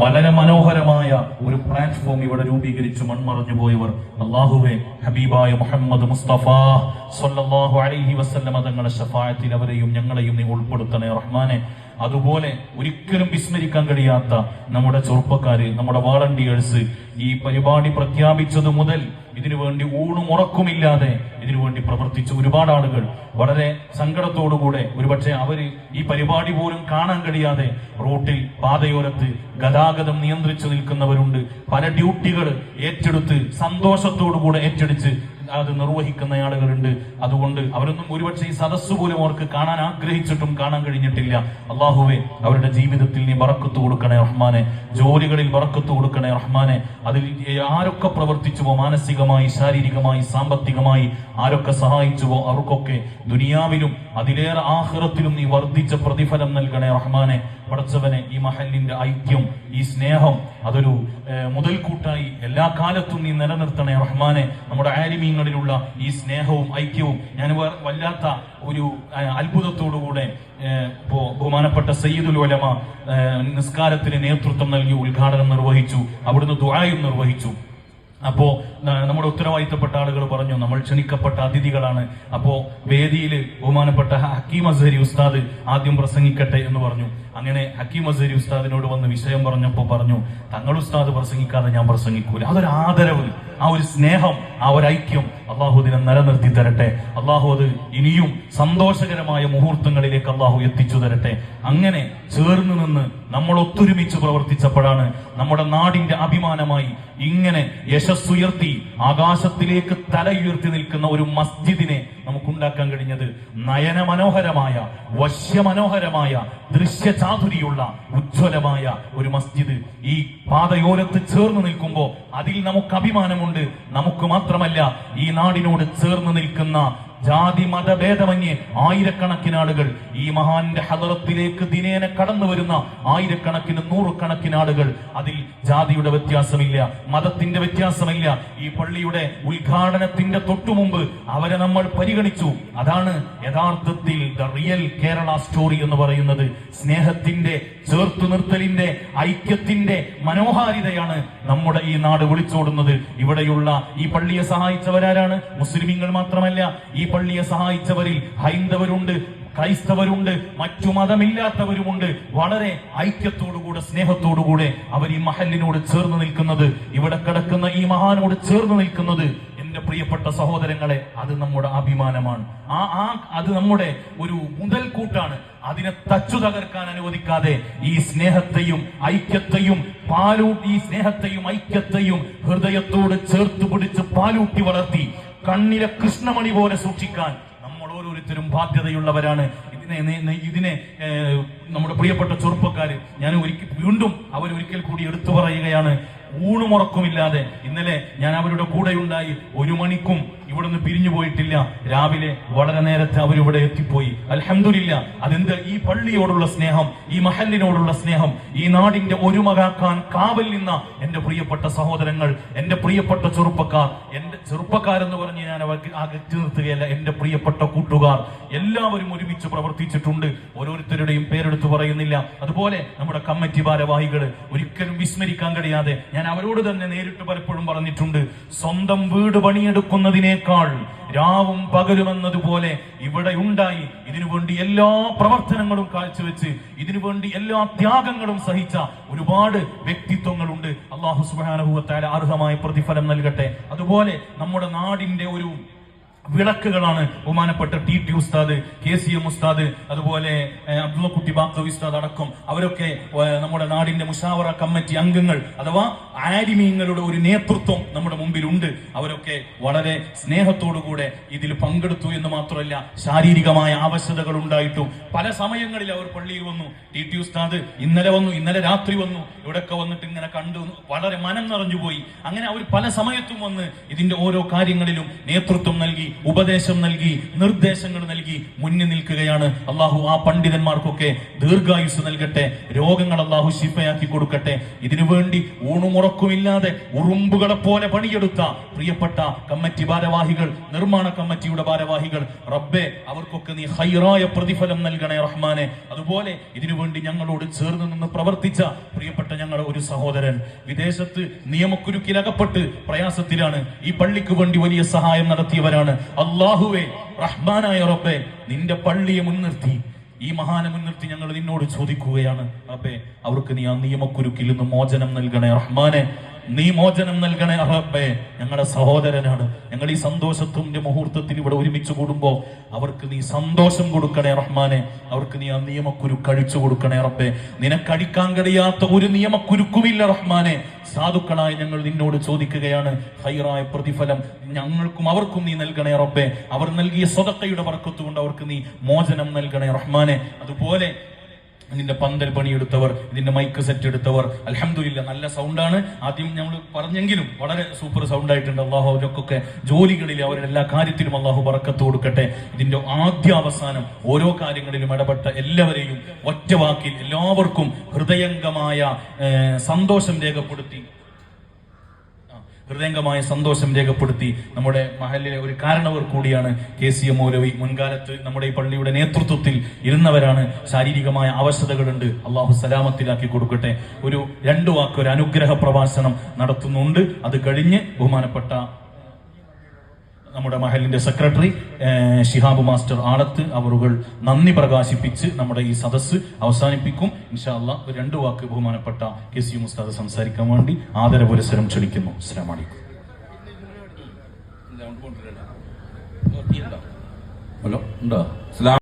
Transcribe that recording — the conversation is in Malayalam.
വളരെ മനോഹരമായ ഒരു പ്ലാറ്റ്ഫോം ഇവിടെ രൂപീകരിച്ച് മൺമറഞ്ഞു പോയവർ അള്ളാഹുവെ ഹബീബായ മുഹമ്മദ് മുസ്തഫ സല്ലല്ലാഹു അലൈഹി വസല്ലമ തങ്ങളുടെ ഷഫായത്തിൽ അവരെയും ഞങ്ങളെയും നീ ഉൾപ്പെടുത്തണേ റഹ്മാനെ. അതുപോലെ ഒരിക്കലും വിസ്മരിക്കാൻ കഴിയാത്ത നമ്മുടെ ചെറുപ്പക്കാര് നമ്മുടെ വാളണ്ടിയേഴ്സ് ഈ പരിപാടി പ്രഖ്യാപിച്ചത് മുതൽ ഇതിനു വേണ്ടി ഊണും ഉറക്കുമില്ലാതെ ഇതിനു വേണ്ടി പ്രവർത്തിച്ച ഒരുപാട് ആളുകൾ. വളരെ സങ്കടത്തോടുകൂടെ ഒരുപക്ഷെ അവർ ഈ പരിപാടി പോലും കാണാൻ കഴിയാതെ റോട്ടിൽ പാതയോരത്ത് ഗതാഗതം നിയന്ത്രിച്ചു നിൽക്കുന്നവരുണ്ട്. പല ഡ്യൂട്ടികൾ ഏറ്റെടുത്ത് സന്തോഷത്തോടുകൂടെ ഏറ്റെടുത്ത് അത് നിർവഹിക്കുന്ന ആളുകളുണ്ട്. അതുകൊണ്ട് അവരൊന്നും ഒരുപക്ഷെ ഈ സദസ് പോലും അവർക്ക് കാണാൻ ആഗ്രഹിച്ചിട്ടും കാണാൻ കഴിഞ്ഞിട്ടില്ല. അള്ളാഹുവെ അവരുടെ ജീവിതത്തിൽ നീ വറക്കത്ത് കൊടുക്കണേ റഹ്മാനെ. ജോലികളിൽ വറക്കത്ത് കൊടുക്കണേ റഹ്മാനെ. അതിൽ ആരൊക്കെ പ്രവർത്തിച്ചുവോ മാനസികമായി ശാരീരികമായി സാമ്പത്തികമായി ആരൊക്കെ സഹായിച്ചുവോ അവർക്കൊക്കെ ദുനിയാവിലും അതിലേറെ ആഹ്റത്തിലും നീ വർദ്ധിച്ച പ്രതിഫലം നൽകണേ റഹ്മാനെ. പടച്ചവനെ ഈ മഹലിന്റെ ഐക്യം ഈ സ്നേഹം അതൊരു മുതൽക്കൂട്ടായി എല്ലാ കാലത്തും നീ നിലനിർത്തണേ റഹ്മാനെ. നമ്മുടെ ആലിമീങ്ങളിലുള്ള ഈ സ്നേഹവും ഐക്യവും. ഞാൻ വല്ലാത്ത ഒരു അത്ഭുതത്തോടുകൂടെ ഇപ്പോ ബഹുമാനപ്പെട്ട സയ്യിദുൽ ഒലമ നിസ്കാരത്തിന് നേതൃത്വം നൽകി ഉദ്ഘാടനം നിർവഹിച്ചു അവിടുന്ന് ദുആയും നിർവഹിച്ചു. അപ്പോ നമ്മുടെ ഉത്തരവാദിത്തപ്പെട്ട ആളുകൾ പറഞ്ഞു നമ്മൾ ക്ഷണിക്കപ്പെട്ട അതിഥികളാണ്. അപ്പോ വേദിയിൽ ബഹുമാനപ്പെട്ട ഹക്കീം അസഹരി ഉസ്താദ് ആദ്യം പ്രസംഗിക്കട്ടെ എന്ന് പറഞ്ഞു. അങ്ങനെ ഹക്കീം അസഹരി ഉസ്താദിനോട് വന്ന് വിഷയം പറഞ്ഞപ്പോൾ പറഞ്ഞു തങ്ങൾ ഉസ്താദ് പ്രസംഗിക്കാതെ ഞാൻ പ്രസംഗിക്കൂല. അതൊരു ആദരവ് ആ ഒരു സ്നേഹം ആ ഒരു ഐക്യം അള്ളാഹു ദിനം നിലനിർത്തി തരട്ടെ. അള്ളാഹു അത് ഇനിയും സന്തോഷകരമായ മുഹൂർത്തങ്ങളിലേക്ക് അള്ളാഹു എത്തിച്ചു തരട്ടെ. അങ്ങനെ ചേർന്ന് നിന്ന് നമ്മൾ ഒത്തൊരുമിച്ച് പ്രവർത്തിച്ചപ്പോഴാണ് നമ്മുടെ നാടിന്റെ അഭിമാനമായി ഇങ്ങനെ യശസ്സുയർത്തി ആകാശത്തിലേക്ക് തലയുയർത്തി നിൽക്കുന്ന ഒരു മസ്ജിദിനെ നമുക്കുണ്ടാക്കാൻ കഴിഞ്ഞത് നയന മനോഹരമായ വശ്യമനോഹരമായ ദൃശ്യചാതുരിയുള്ള ഉജ്ജ്വലമായ ഒരു മസ്ജിദ്. ഈ പാതയോരത്ത് ചേർന്ന് നിൽക്കുമ്പോൾ അതിൽ നമുക്ക് അഭിമാനമുണ്ട്. നമുക്ക് മാത്രമല്ല ഈ നാടിനോട് ചേർന്ന് നിൽക്കുന്ന ജാതി മതഭേദമന്യേ ആയിരക്കണക്കിന് ആളുകൾ ഈ മഹാന്റെ ഹദറത്തിലേക്ക് ദിനേന കടന്നു വരുന്ന ആയിരക്കണക്കിന് നൂറുകണക്കിന് ആളുകൾ. അതിൽ ജാതിയുടെ വ്യത്യാസമില്ല മതത്തിന്റെ വ്യത്യാസമില്ല. ഈ പള്ളിയുടെ ഉദ്ഘാടനത്തിന്റെ തൊട്ടുമുമ്പ് അവരെ നമ്മൾ പരിഗണിച്ചു. അതാണ് യഥാർത്ഥത്തിൽ ദ റിയൽ കേരള സ്റ്റോറി എന്ന് പറയുന്നത്. സ്നേഹത്തിന്റെ ചേർത്തു നിർത്തലിന്റെ ഐക്യത്തിന്റെ മനോഹാരിതയാണ് നമ്മുടെ ഈ നാട് വിളിച്ചോടുന്നത്. ഇവിടെയുള്ള ഈ പള്ളിയെ സഹായിച്ചവരാരാണ്? മുസ്ലിമീങ്ങൾ മാത്രമല്ല ഈ പള്ളിയെ സഹായിച്ചവരിൽ ഹൈന്ദവരുണ്ട് ക്രൈസ്തവരുണ്ട് മറ്റു മതമില്ലാത്തവരുമുണ്ട്. വളരെ ഐക്യത്തോടുകൂടെ സ്നേഹത്തോടുകൂടെ അവർ ഈ മഹലിനോട് ചേർന്ന് നിൽക്കുന്നത് ഇവിടെ കിടക്കുന്ന ഈ മഹാനോട് ചേർന്ന് നിൽക്കുന്നത് എന്റെ പ്രിയപ്പെട്ട സഹോദരങ്ങളെ അത് നമ്മുടെ അഭിമാനമാണ്. ആ ആ അത് നമ്മുടെ ഒരു മുതൽക്കൂട്ടാണ്. അതിനെ തച്ചു തകർക്കാൻ അനുവദിക്കാതെ ഈ സ്നേഹത്തെയും ഐക്യത്തെയും പാലൂട്ടി ഈ സ്നേഹത്തെയും ഐക്യത്തെയും ഹൃദയത്തോട് ചേർത്ത് പിടിച്ച് പാലൂട്ടി വളർത്തി കണ്ണിലെ കൃഷ്ണമണി പോലെ സൂക്ഷിക്കാൻ നമ്മൾ ഓരോരുത്തരും ബാധ്യതയുള്ളവരാണ്. ഇതിനെ ഇതിനെ നമ്മുടെ പ്രിയപ്പെട്ട ചെറുപ്പക്കാര് ഞാൻ ഒരിക്കൽ വീണ്ടും അവരൊരിക്കൽ കൂടി എടുത്തു പറയുകയാണ്. ഊണുമുറക്കുമില്ലാതെ ഇന്നലെ ഞാൻ അവരുടെ കൂടെ ഉണ്ടായി ഒരു മണിക്കും ഇവിടുന്ന് പിരിഞ്ഞു പോയിട്ടില്ല. രാവിലെ വളരെ നേരത്തെ അവരിവിടെ എത്തിപ്പോയി. അലഹമില്ല അതെന്ത്? ഈ പള്ളിയോടുള്ള സ്നേഹം ഈ മഹലിനോടുള്ള സ്നേഹം ഈ നാടിന്റെ ഒരുമകാക്കാൻ കാവൽ നിന്ന എന്റെ പ്രിയപ്പെട്ട സഹോദരങ്ങൾ എന്റെ പ്രിയപ്പെട്ട ചെറുപ്പക്കാർ എന്റെ ചെറുപ്പക്കാരെന്ന് പറഞ്ഞ് ഞാൻ അകറ്റി നിർത്തുകയല്ല എന്റെ പ്രിയപ്പെട്ട കൂട്ടുകാർ. എല്ലാവരും ഒരുമിച്ച് പ്രവർത്തിച്ചിട്ടുണ്ട്. ഓരോരുത്തരുടെയും പേരെടുത്ത് പറയുന്നില്ല. അതുപോലെ നമ്മുടെ കമ്മിറ്റി ഭാരവാഹികൾ ഒരിക്കലും വിസ്മരിക്കാൻ കഴിയാതെ ഞാൻ അവരോട് തന്നെ നേരിട്ട് പലപ്പോഴും പറഞ്ഞിട്ടുണ്ട് സ്വന്തം വീട് പണിയെടുക്കുന്നതിനേക്കാൾ രാവും പകലും എന്നതുപോലെ ഇവിടെ ഉണ്ടായി ഇതിനു വേണ്ടി എല്ലാ പ്രവർത്തനങ്ങളും കാഴ്ചവെച്ച് ഇതിനു വേണ്ടി എല്ലാ ത്യാഗങ്ങളും സഹിച്ച ഒരുപാട് വ്യക്തിത്വങ്ങളുണ്ട്. അള്ളാഹു സുബാനുഭവത്തായ അർഹമായ പ്രതിഫലം നൽകട്ടെ. അതുപോലെ നമ്മുടെ നാടിന്റെ ഒരു വിളക്കുകളാണ് ബഹുമാനപ്പെട്ട ടി ടി ഉസ്താദ് കെ സി എം ഉസ്താദ് അതുപോലെ അബ്ദുള്ള കുട്ടി ഉസ്താദ് അടക്കം. അവരൊക്കെ നമ്മുടെ നാടിന്റെ മുഷാവറ കമ്മിറ്റി അംഗങ്ങൾ അഥവാ ആരിമീങ്ങളുടെ ഒരു നേതൃത്വം നമ്മുടെ മുമ്പിലുണ്ട്. അവരൊക്കെ വളരെ സ്നേഹത്തോടുകൂടെ ഇതിൽ പങ്കെടുത്തു എന്ന് മാത്രമല്ല ശാരീരികമായ ആവശ്യതകൾ ഉണ്ടായിട്ടും. പല സമയങ്ങളിൽ അവർ പള്ളിയിൽ വന്നു. ടി ടി ഉസ്താദ് ഇന്നലെ വന്നു ഇന്നലെ രാത്രി വന്നു. ഇവിടെയൊക്കെ വന്നിട്ട് ഇങ്ങനെ കണ്ടു വളരെ മനം നിറഞ്ഞു പോയി. അങ്ങനെ അവർ പല സമയത്തും വന്ന് ഇതിന്റെ ഓരോ കാര്യങ്ങളിലും നേതൃത്വം നൽകി. ഉപദേശം നൽകി നിർദ്ദേശങ്ങൾ നൽകി മുന്നിൽ നിൽക്കുകയാണ്. അള്ളാഹു ആ പണ്ഡിതന്മാർക്കൊക്കെ ദീർഘായുസ് നൽകട്ടെ രോഗങ്ങൾ അള്ളാഹു ശിഫയാക്കി കൊടുക്കട്ടെ. ഇതിനു വേണ്ടി ഊണുമുറക്കുമില്ലാതെ ഉറുമ്പുകളെ പോലെ പണിയെടുത്ത പ്രിയപ്പെട്ട കമ്മിറ്റി ഭാരവാഹികൾ നിർമ്മാണ കമ്മിറ്റിയുടെ ഭാരവാഹികൾ റബ്ബെ അവർക്കൊക്കെ നീ ഹൈറായ പ്രതിഫലം നൽകണേ റഹ്മാനെ. അതുപോലെ ഇതിനുവേണ്ടി ഞങ്ങളോട് ചേർന്ന് നിന്ന് പ്രവർത്തിച്ച പ്രിയപ്പെട്ട ഞങ്ങളുടെ ഒരു സഹോദരൻ. വിദേശത്ത് നിയമക്കുരുക്കിലകപ്പെട്ട് പ്രയാസത്തിലാണ്. ഈ പള്ളിക്ക് വേണ്ടി വലിയ സഹായം നടത്തിയവരാണ്. അള്ളാഹുവെ റഹ്മാനായ റബ്ബെ നിന്റെ പള്ളിയെ മുൻനിർത്തി. ഈ മഹാനെ മുൻനിർത്തി ഞങ്ങൾ നിന്നോട് ചോദിക്കുകയാണ് അപ്പേ അവർക്ക് നീ ആ നിയമക്കുരുക്കിൽ നിന്ന് മോചനം നൽകണേ റഹ്മാനെ. നീ മോചനം നൽകണേ അഹബേ ഞങ്ങളുടെ സഹോദരനാണ്. ഞങ്ങൾ ഈ സന്തോഷത്തിന്റെ മുഹൂർത്തത്തിൽ ഇവിടെ ഒരുമിച്ച് കൂടുമ്പോൾ അവർക്ക് നീ സന്തോഷം കൊടുക്കണേ റഹ്മാനെ. അവർക്ക് നീ ആ നിയമക്കുരു കഴിച്ചു കൊടുക്കണേ റബ്ബേ. നിനക്കഴിക്കാൻ കഴിയാത്ത ഒരു നിയമക്കുരുക്കുമില്ല റഹ്മാനെ. സാധുക്കളായി ഞങ്ങൾ നിന്നോട് ചോദിക്കുകയാണ് ഹൈറായ പ്രതിഫലം ഞങ്ങൾക്കും അവർക്കും നീ നൽകണേ റബ്ബേ. അവർ നൽകിയ സ്വതക്കയുടെ വർക്കത്തുകൊണ്ട് അവർക്ക് നീ മോചനം നൽകണേ റഹ്മാനെ. അതുപോലെ ഇതിന്റെ പന്തൽ പണിയെടുത്തവർ ഇതിന്റെ മൈക്ക് സെറ്റ് എടുത്തവർ. അലഹമില്ല നല്ല സൗണ്ടാണ് ആദ്യം നമ്മൾ പറഞ്ഞെങ്കിലും വളരെ സൂപ്പർ സൗണ്ട് ആയിട്ടുണ്ട് അള്ളാഹു അവരൊക്കെ ജോലികളിൽ അവരുടെ എല്ലാ കാര്യത്തിലും അള്ളാഹു പറക്കത്ത് കൊടുക്കട്ടെ. ഇതിന്റെ ആദ്യ അവസാനം ഓരോ കാര്യങ്ങളിലും ഇടപെട്ട എല്ലാവരെയും ഒറ്റവാക്കിൽ എല്ലാവർക്കും ഹൃദയംഗമായ സന്തോഷം രേഖപ്പെടുത്തി ഹൃദയംഗമായ സന്തോഷം രേഖപ്പെടുത്തി നമ്മുടെ മഹലിലെ ഒരു കാരണവർ കൂടിയാണ് കെ സി എം മൗലവി. മുൻകാലത്ത് നമ്മുടെ ഈ പള്ളിയുടെ നേതൃത്വത്തിൽ ഇരുന്നവരാണ്. ശാരീരികമായ അവശതകളുണ്ട്. അള്ളാഹു സലാമത്തിലാക്കി കൊടുക്കട്ടെ. ഒരു രണ്ടു വാക്ക് ഒരു അനുഗ്രഹ പ്രഭാഷണം നടത്തുന്നുണ്ട്. അത് കഴിഞ്ഞ് ബഹുമാനപ്പെട്ട നമ്മുടെ മഹലിന്റെ സെക്രട്ടറി ഷിഹാബ് മാസ്റ്റർ ആളത്ത് അവറുകൾ നന്ദി പ്രകാശിപ്പിച്ച് നമ്മുടെ ഈ സദസ്സ് അവസാനിപ്പിക്കും. ഇൻഷാല്ല രണ്ട് വാക്ക് ബഹുമാനപ്പെട്ട കെ സി മുസ്താദ് സംസാരിക്കാൻ വേണ്ടി ആദരപുരസരം ക്ഷണിക്കുന്നു ഹലോ ഉണ്ടോ?